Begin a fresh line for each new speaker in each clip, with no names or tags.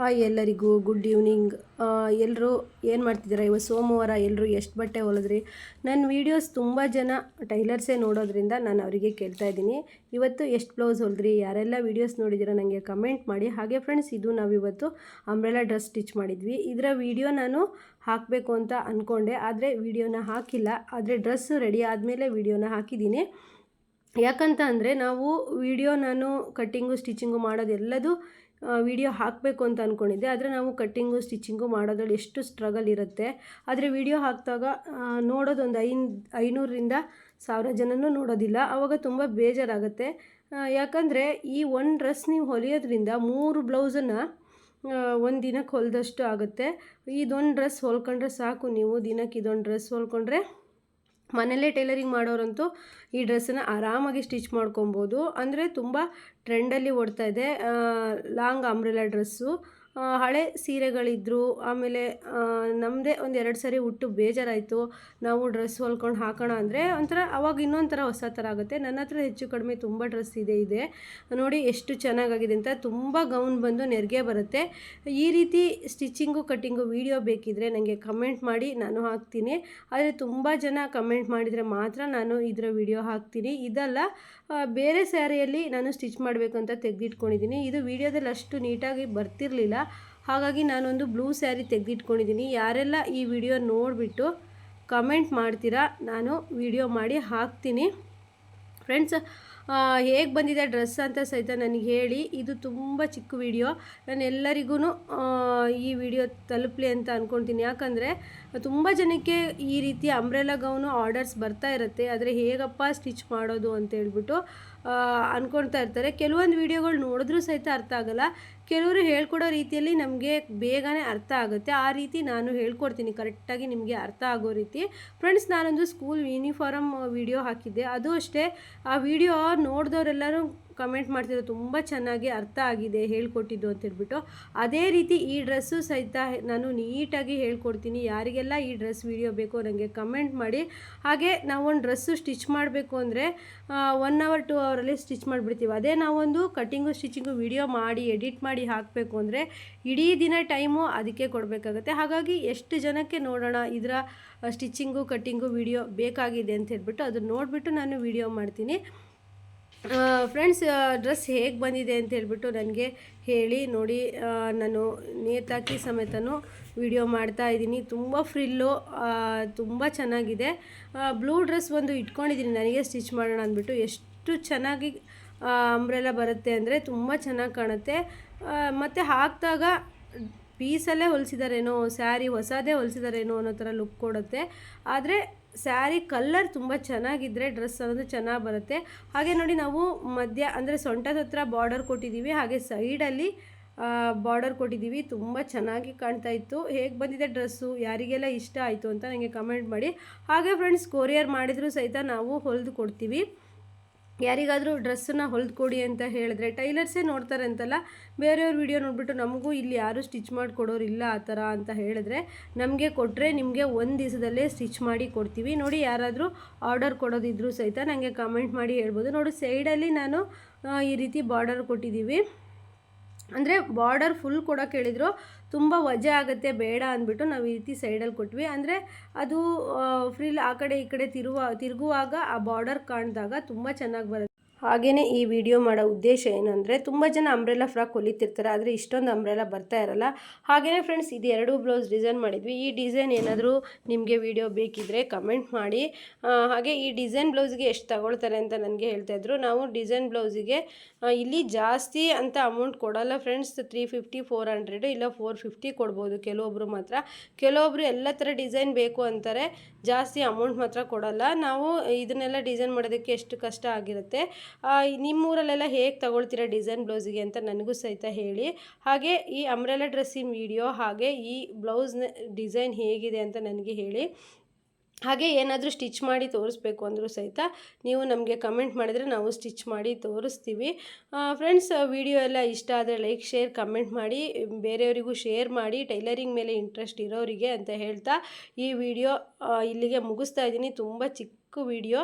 Hi ಎಲ್ಲರಿಗೂ good evening ಎಲ್ಲರೂ ಏನು ಮಾಡ್ತಿದ್ದೀರಾ? ಇವತ್ತು ಸೋಮವಾರ ಎಲ್ಲರೂ ಎಷ್ಟು ಬಟ್ಟೆ ಹೊಲಿದ್ರಿ? ನನ್ನ ವೀಡಿಯೋಸ್ ತುಂಬ ಜನ ಟೈಲರ್ಸೇ ನೋಡೋದ್ರಿಂದ ನಾನು ಅವರಿಗೆ ಕೇಳ್ತಾ ಇದ್ದೀನಿ. ಇವತ್ತು ಎಷ್ಟು ಬ್ಲೌಸ್ ಹೊಲಿದ್ರಿ? ಯಾರೆಲ್ಲ ವೀಡಿಯೋಸ್ ನೋಡಿದ್ದೀರಾ ನನಗೆ ಕಮೆಂಟ್ ಮಾಡಿ. ಹಾಗೆ ಫ್ರೆಂಡ್ಸ್ ಇದು ನಾವು ಇವತ್ತು ಅಂಬ್ರೆಲಾ ಡ್ರೆಸ್ ಸ್ಟಿಚ್ ಮಾಡಿದ್ವಿ. ಇದರ ವೀಡಿಯೋ ನಾನು ಹಾಕಬೇಕು ಅಂತ ಅಂದ್ಕೊಂಡೆ ಆದರೆ ವೀಡಿಯೋನ ಹಾಕಿಲ್ಲ. ಆದರೆ ಡ್ರೆಸ್ ರೆಡಿ ಆದಮೇಲೆ ವೀಡಿಯೋನ ಹಾಕಿದ್ದೀನಿ. ಯಾಕಂತ ಅಂದರೆ ನಾವು ವಿಡಿಯೋ ನಾನು ಕಟ್ಟಿಂಗು ಸ್ಟಿಚಿಂಗು ಮಾಡೋದೆಲ್ಲದು ವಿಡಿಯೋ ಹಾಕಬೇಕು ಅಂತ ಅಂದ್ಕೊಂಡಿದ್ದೆ ಆದರೆ ನಾವು ಕಟ್ಟಿಂಗು ಸ್ಟಿಚಿಂಗು ಮಾಡೋದ್ರಲ್ಲಿ ಎಷ್ಟು ಸ್ಟ್ರಗಲ್ ಇರುತ್ತೆ. ಆದರೆ ವಿಡಿಯೋ ಹಾಕಿದಾಗ ನೋಡೋದೊಂದು ಐನ್ ಐನೂರರಿಂದ ಸಾವಿರ ಜನನೂ ನೋಡೋದಿಲ್ಲ. ಆವಾಗ ತುಂಬ ಬೇಜಾರಾಗುತ್ತೆ. ಯಾಕಂದರೆ ಈ ಒಂದು ಡ್ರೆಸ್ ನೀವು ಹೊಲಿಯೋದ್ರಿಂದ ಮೂರು ಬ್ಲೌಸನ್ನು ಒಂದು ದಿನಕ್ಕೆ ಹೊಲಿದಷ್ಟು ಆಗುತ್ತೆ. ಇದೊಂದು ಡ್ರೆಸ್ ಹೊಲ್ಕೊಂಡ್ರೆ ಸಾಕು ನೀವು. ದಿನಕ್ಕೆ ಇದೊಂದು ಡ್ರೆಸ್ ಹೊಲ್ಕೊಂಡ್ರೆ ಮನೆಯಲ್ಲೇ ಟೈಲರಿಂಗ್ ಮಾಡೋರಂತೂ ಈ ಡ್ರೆಸ್ಸನ್ನು ಆರಾಮಾಗಿ ಸ್ಟಿಚ್ ಮಾಡ್ಕೊಬೋದು. ಅಂದರೆ ತುಂಬ ಟ್ರೆಂಡಲ್ಲಿ ಓಡ್ತಾ ಇದೆ. Long umbrella dress. ಹಳೆ ಸೀರೆಗಳಿದ್ದರು ಆಮೇಲೆ ನಮ್ಮದೇ ಒಂದು ಎರಡು ಸರಿ ಉಟ್ಟು ಬೇಜಾರಾಯಿತು. ನಾವು ಡ್ರೆಸ್ ಹೊಲ್ಕೊಂಡು ಹಾಕೋಣ ಅಂದರೆ ಒಂಥರ ಅವಾಗ ಇನ್ನೊಂದು ಥರ ಹೊಸ ಥರ ಆಗುತ್ತೆ. ನನ್ನ ಹತ್ರ ಹೆಚ್ಚು ಕಡಿಮೆ ತುಂಬ ಡ್ರೆಸ್ ಇದೆ ಇದೆ. ನೋಡಿ ಎಷ್ಟು ಚೆನ್ನಾಗಾಗಿದೆ ಅಂತ ತುಂಬ ಗೌನ್ ಬಂದು ನೆರಿಗೆ ಬರುತ್ತೆ. ಈ ರೀತಿ ಸ್ಟಿಚಿಂಗು ಕಟ್ಟಿಂಗು ವೀಡಿಯೋ ಬೇಕಿದ್ದರೆ ನನಗೆ ಕಮೆಂಟ್ ಮಾಡಿ, ನಾನು ಹಾಕ್ತೀನಿ. ಆದರೆ ತುಂಬ ಜನ ಕಮೆಂಟ್ ಮಾಡಿದರೆ ಮಾತ್ರ ನಾನು ಇದರ ವಿಡಿಯೋ ಹಾಕ್ತೀನಿ. ಇದಲ್ಲ ಬೇರೆ ಸ್ಯಾರಿಯಲ್ಲಿ ನಾನು ಸ್ಟಿಚ್ ಮಾಡಬೇಕು ಅಂತ ತೆಗೆದಿಟ್ಕೊಂಡಿದ್ದೀನಿ. ಇದು ವಿಡಿಯೋದಲ್ಲಿ ಅಷ್ಟು ನೀಟಾಗಿ ಬರ್ತಿರಲಿಲ್ಲ. ಹಾಗಾಗಿ ನಾನೊಂದು ಬ್ಲೂ ಸ್ಯಾರಿ ತೆಗೆದಿಟ್ಕೊಂಡಿದ್ದೀನಿ. ಯಾರೆಲ್ಲ ಈ ವಿಡಿಯೋ ನೋಡಿಬಿಟ್ಟು ಕಮೆಂಟ್ ಮಾಡ್ತೀರಾ, ನಾನು ವಿಡಿಯೋ ಮಾಡಿ ಹಾಕ್ತೀನಿ. ಫ್ರೆಂಡ್ಸ್ ಹೇಗೆ ಬಂದಿದೆ ಡ್ರೆಸ್ ಅಂತ ಸಹಿತ ನನಗೆ ಹೇಳಿ. ಇದು ತುಂಬ ಚಿಕ್ಕ ವಿಡಿಯೋ. ನಾನು ಎಲ್ಲರಿಗೂ ಈ ವಿಡಿಯೋ ತಲುಪಲಿ ಅಂತ ಅಂದ್ಕೊಳ್ತೀನಿ ಯಾಕಂದರೆ ತುಂಬ ಜನಕ್ಕೆ ಈ ರೀತಿ ಅಂಬ್ರೆಲಾ ಗೌನು ಆರ್ಡರ್ಸ್ ಬರ್ತಾ ಇರುತ್ತೆ. ಆದರೆ ಹೇಗಪ್ಪ ಸ್ಟಿಚ್ ಮಾಡೋದು ಅಂತ ಹೇಳ್ಬಿಟ್ಟು ಅಂದ್ಕೊಳ್ತಾ ಇರ್ತಾರೆ. ಕೆಲವೊಂದು ವಿಡಿಯೋಗಳು ನೋಡಿದ್ರೂ ಸಹಿತ ಅರ್ಥ ಆಗಲ್ಲ. ಕೆಲವರು ಹೇಳ್ಕೊಡೋ ರೀತಿಯಲ್ಲಿ ನಮಗೆ ಬೇಗನೆ ಅರ್ಥ ಆಗುತ್ತೆ. ಆ ರೀತಿ ನಾನು ಹೇಳ್ಕೊಡ್ತೀನಿ. ಕರೆಕ್ಟಾಗಿ ನಿಮಗೆ ಅರ್ಥ ಆಗೋ ರೀತಿ. ಫ್ರೆಂಡ್ಸ್, ನಾನೊಂದು ಸ್ಕೂಲ್ ಯೂನಿಫಾರಮ್ ವಿಡಿಯೋ ಹಾಕಿದ್ದೆ. ಅದು ಅಷ್ಟೇ. ಆ, ವಿಡಿಯೋ ನೋಡಿದವರೆಲ್ಲರೂ ಕಮೆಂಟ್ ಮಾಡ್ತಿದ್ರು ತುಂಬ ಚೆನ್ನಾಗಿ ಅರ್ಥ ಆಗಿದೆ ಹೇಳ್ಕೊಟ್ಟಿದ್ದು ಅಂತ ಹೇಳ್ಬಿಟ್ಟು. ಅದೇ ರೀತಿ ಈ ಡ್ರೆಸ್ಸು ಸಹಿತ ನಾನು ನೀಟಾಗಿ ಹೇಳ್ಕೊಡ್ತೀನಿ. ಯಾರಿಗೆಲ್ಲ ಈ ಡ್ರೆಸ್ ವಿಡಿಯೋ ಬೇಕೋ ನನಗೆ ಕಮೆಂಟ್ ಮಾಡಿ. ಹಾಗೆ ನಾವೊಂದು ಡ್ರೆಸ್ಸು ಸ್ಟಿಚ್ ಮಾಡಬೇಕು ಅಂದರೆ ಒನ್ ಅವರ್ ಟು ಅವರಲ್ಲಿ ಸ್ಟಿಚ್ ಮಾಡಿಬಿಡ್ತೀವಿ. ಅದೇ ನಾವೊಂದು ಕಟ್ಟಿಂಗು ಸ್ಟಿಚಿಂಗು ವಿಡಿಯೋ ಮಾಡಿ ಎಡಿಟ್ ಮಾಡಿ ಹಾಕಬೇಕು ಅಂದರೆ ಇಡೀ ದಿನ ಟೈಮು ಅದಕ್ಕೆ ಕೊಡಬೇಕಾಗತ್ತೆ. ಹಾಗಾಗಿ ಎಷ್ಟು ಜನಕ್ಕೆ ನೋಡೋಣ ಇದರ ಸ್ಟಿಚಿಂಗು ಕಟ್ಟಿಂಗು ವಿಡಿಯೋ ಬೇಕಾಗಿದೆ ಅಂತ ಹೇಳ್ಬಿಟ್ಟು ಅದನ್ನು ನೋಡಿಬಿಟ್ಟು ನಾನು ವಿಡಿಯೋ ಮಾಡ್ತೀನಿ. ಫ್ರೆಂಡ್ಸ್ ಡ್ರೆಸ್ ಹೇಗೆ ಬಂದಿದೆ ಅಂತ ಹೇಳ್ಬಿಟ್ಟು ನನಗೆ ಹೇಳಿ, ನೋಡಿ ನಾನು ನೇತಾಕಿ ಸಮೇತನೂ ವಿಡಿಯೋ ಮಾಡ್ತಾ ಇದ್ದೀನಿ. ತುಂಬ ಫ್ರಿಲ್ಲು ತುಂಬ ಚೆನ್ನಾಗಿದೆ. ಬ್ಲೂ ಡ್ರೆಸ್ ಒಂದು ಇಟ್ಕೊಂಡಿದ್ದೀನಿ. ನನಗೆ ಸ್ಟಿಚ್ ಮಾಡೋಣ ಅಂದ್ಬಿಟ್ಟು ಎಷ್ಟು ಚೆನ್ನಾಗಿ ಅಂಬ್ರೆಲ್ಲ ಬರುತ್ತೆ ಅಂದರೆ ತುಂಬ ಚೆನ್ನಾಗಿ ಕಾಣುತ್ತೆ. ಮತ್ತು ಹಾಕಿದಾಗ ಪೀಸಲ್ಲೇ ಹೊಲಿಸಿದಾರೇನೋ ಸ್ಯಾರಿ ಹೊಸದೇ ಹೊಲಿಸಿದಾರೇನೋ ಅನ್ನೋ ಥರ ಲುಕ್ ಕೊಡುತ್ತೆ. ಆದರೆ ಸ್ಯಾರಿ ಕಲ್ಲರ್ ತುಂಬ ಚೆನ್ನಾಗಿದ್ದರೆ ಡ್ರೆಸ್ ಅನ್ನೋದು ಚೆನ್ನಾಗಿ ಬರುತ್ತೆ. ಹಾಗೆ ನೋಡಿ ನಾವು ಮಧ್ಯ ಅಂದರೆ ಸೊಂಟದ ಹತ್ರ ಬಾರ್ಡರ್ ಕೊಟ್ಟಿದ್ದೀವಿ ಹಾಗೆ ಸೈಡಲ್ಲಿ ಬಾರ್ಡರ್ ಕೊಟ್ಟಿದ್ದೀವಿ ತುಂಬ ಚೆನ್ನಾಗಿ ಕಾಣ್ತಾ ಇತ್ತು. ಹೇಗೆ ಬಂದಿದೆ ಡ್ರೆಸ್ಸು, ಯಾರಿಗೆಲ್ಲ ಇಷ್ಟ ಆಯಿತು ಅಂತ ನನಗೆ ಕಮೆಂಟ್ ಮಾಡಿ. ಹಾಗೆ ಫ್ರೆಂಡ್ಸ್ ಕೊರಿಯರ್ ಮಾಡಿದರೂ ಸಹಿತ ನಾವು ಹೊಲಿದು ಕೊಡ್ತೀವಿ. ಯಾರಿಗಾದರೂ ಡ್ರೆಸ್ಸನ್ನ ಹೊಲ್ದು ಕೊಡಿ ಅಂತ ಹೇಳಿದ್ರೆ ಟೈಲರ್ಸೇ ನೋಡ್ತಾರೆ ಅಂತಲ್ಲ, ಬೇರೆಯವ್ರ ವಿಡಿಯೋ ನೋಡಿಬಿಟ್ಟು ನಮಗೂ ಇಲ್ಲಿ ಯಾರೂ ಸ್ಟಿಚ್ ಮಾಡಿಕೊಡೋರು ಇಲ್ಲ ಆ ಥರ ಅಂತ ಹೇಳಿದ್ರೆ ನಮಗೆ ಕೊಟ್ಟರೆ ನಿಮಗೆ ಒಂದು ದಿವಸದಲ್ಲೇ ಸ್ಟಿಚ್ ಮಾಡಿ ಕೊಡ್ತೀವಿ. ನೋಡಿ ಯಾರಾದರೂ ಆರ್ಡರ್ ಕೊಡೋದಿದ್ರು ಸಹಿತ ನನಗೆ ಕಮೆಂಟ್ ಮಾಡಿ ಹೇಳ್ಬೋದು. ನೋಡಿ ಸೈಡಲ್ಲಿ ನಾನು ಈ ರೀತಿ ಬಾರ್ಡರ್ ಕೊಟ್ಟಿದ್ದೀವಿ. ಅಂದರೆ ಬಾರ್ಡರ್ ಫುಲ್ ಕೊಡೋಕೆ ಹೇಳಿದ್ರು. ತುಂಬ ವಜೆ ಆಗುತ್ತೆ, ಬೇಡ ಅಂದ್ಬಿಟ್ಟು ನಾವು ಈ ರೀತಿ ಸೈಡಲ್ಲಿ ಕೊಟ್ವಿ. ಅಂದರೆ ಅದು ಫ್ರಿಲ್ ಆ ಕಡೆ ಈ ಕಡೆ ತಿರುವ, ತಿರುಗುವಾಗ ಆ ಬಾರ್ಡರ್ ಕಾಣಿದಾಗ ತುಂಬ ಚೆನ್ನಾಗಿ ಬರುತ್ತೆ. ಹಾಗೆಯೇ ಈ ವಿಡಿಯೋ ಮಾಡೋ ಉದ್ದೇಶ ಏನಂದರೆ ತುಂಬ ಜನ ಅಂಬ್ರೆಲಾ ಫ್ರಾಕ್ ಹೊಲಿತಿರ್ತಾರೆ, ಆದರೆ ಇಷ್ಟೊಂದು ಅಂಬ್ರೆಲಾ ಬರ್ತಾ ಇರಲ್ಲ. ಹಾಗೆಯೇ ಫ್ರೆಂಡ್ಸ್ ಇದು ಎರಡು ಬ್ಲೌಸ್ ಡಿಸೈನ್ ಮಾಡಿದ್ವಿ. ಈ ಡಿಸೈನ್ ಏನಾದರೂ ನಿಮಗೆ ವಿಡಿಯೋ ಬೇಕಿದ್ದರೆ ಕಮೆಂಟ್ ಮಾಡಿ. ಹಾಗೆ ಈ ಡಿಸೈನ್ ಬ್ಲೌಸ್ಗೆ ಎಷ್ಟು ತಗೊಳ್ತಾರೆ ಅಂತ ನನಗೆ ಹೇಳ್ತಾಯಿದ್ರು ನಾವು ಡಿಸೈನ್ ಬ್ಲೌಸಿಗೆ ಇಲ್ಲಿ ಜಾಸ್ತಿ ಅಂತ ಅಮೌಂಟ್ ಕೊಡೋಲ್ಲ friends three fifty four hundred ಇಲ್ಲ ಫೋರ್ ಫಿಫ್ಟಿ ಕೊಡ್ಬೋದು ಕೆಲವೊಬ್ಬರು ಮಾತ್ರ. ಕೆಲವೊಬ್ಬರು ಎಲ್ಲ ಥರ ಡಿಸೈನ್ ಬೇಕು ಅಂತಾರೆ, ಜಾಸ್ತಿ ಅಮೌಂಟ್ ಮಾತ್ರ ಕೊಡೋಲ್ಲ. ನಾವು ಇದನ್ನೆಲ್ಲ ಡಿಸೈನ್ ಮಾಡೋದಕ್ಕೆ ಎಷ್ಟು ಕಷ್ಟ ಆಗಿರುತ್ತೆ. ನಿಮ್ಮೂರಲ್ಲೆಲ್ಲ ಹೇಗೆ ತಗೊಳ್ತೀರಾ ಡಿಸೈನ್ ಬ್ಲೌಸಿಗೆ ಅಂತ ನನಗೂ ಸಹಿತ ಹೇಳಿ. ಹಾಗೆ ಈ ಅಂಬ್ರೆಲಾ ಡ್ರೆಸ್ಸಿನ ವಿಡಿಯೋ, ಹಾಗೆ ಈ ಬ್ಲೌಸ್ನ ಡಿಸೈನ್ ಹೇಗಿದೆ ಅಂತ ನನಗೆ ಹೇಳಿ. ಹಾಗೆ ಏನಾದರೂ ಸ್ಟಿಚ್ ಮಾಡಿ ತೋರಿಸ್ಬೇಕು ಅಂದರೂ ಸಹಿತ ನೀವು ನಮಗೆ ಕಮೆಂಟ್ ಮಾಡಿದರೆ ನಾವು ಸ್ಟಿಚ್ ಮಾಡಿ ತೋರಿಸ್ತೀವಿ. ಫ್ರೆಂಡ್ಸ್, ವಿಡಿಯೋ ಎಲ್ಲ ಇಷ್ಟ ಆದರೆ ಲೈಕ್, ಶೇರ್, ಕಮೆಂಟ್ ಮಾಡಿ, ಬೇರೆಯವರಿಗೂ ಶೇರ್ ಮಾಡಿ, ಟೈಲರಿಂಗ್ ಮೇಲೆ ಇಂಟ್ರೆಸ್ಟ್ ಇರೋರಿಗೆ ಅಂತ ಹೇಳ್ತಾ ಈ ವಿಡಿಯೋ ಇಲ್ಲಿಗೆ ಮುಗಿಸ್ತಾ ಇದ್ದೀನಿ. ತುಂಬ ಚಿಕ್ಕ ಚಿಕ್ಕ ವಿಡಿಯೋ.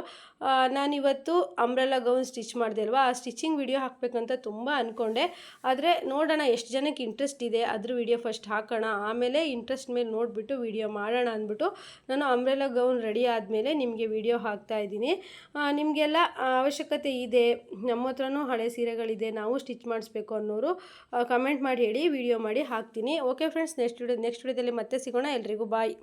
ನಾನಿವತ್ತು ಅಂಬ್ರೆಲ್ಲ ಗೌನ್ ಸ್ಟಿಚ್ ಮಾಡಿದೆ ಅಲ್ವಾ? ಆ ಸ್ಟಿಚಿಂಗ್ ವಿಡಿಯೋ ಹಾಕಬೇಕಂತ ತುಂಬ ಅಂದ್ಕೊಂಡೆ ಆದರೆ ನೋಡೋಣ ಎಷ್ಟು ಜನಕ್ಕೆ ಇಂಟ್ರೆಸ್ಟ್ ಇದೆ, ಅದ್ರ ವಿಡಿಯೋ ಫಸ್ಟ್ ಹಾಕೋಣ. ಆಮೇಲೆ ಇಂಟ್ರೆಸ್ಟ್ ಮೇಲೆ ನೋಡಿಬಿಟ್ಟು ವಿಡಿಯೋ ಮಾಡೋಣ ಅಂದ್ಬಿಟ್ಟು ನಾನು ಅಂಬ್ರೆಲ್ಲ ಗೌನ್ ರೆಡಿ ಆದಮೇಲೆ ನಿಮಗೆ ವಿಡಿಯೋ ಹಾಕ್ತಾ ಇದ್ದೀನಿ. ನಿಮಗೆಲ್ಲ ಅವಶ್ಯಕತೆ ಇದೆ, ನಮ್ಮ ಹತ್ರನೂ ಹಳೆ ಸೀರೆಗಳಿದೆ, ನಾವು ಸ್ಟಿಚ್ ಮಾಡಿಸ್ಬೇಕು ಅನ್ನೋರು ಕಮೆಂಟ್ ಮಾಡಿ ಹೇಳಿ, ವಿಡಿಯೋ ಮಾಡಿ ಹಾಕ್ತೀನಿ. Okay friends next video next ವಿಡಿಯೋದಲ್ಲಿ ಮತ್ತೆ ಸಿಗೋಣ. ಎಲ್ರಿಗೂ ಬಾಯ್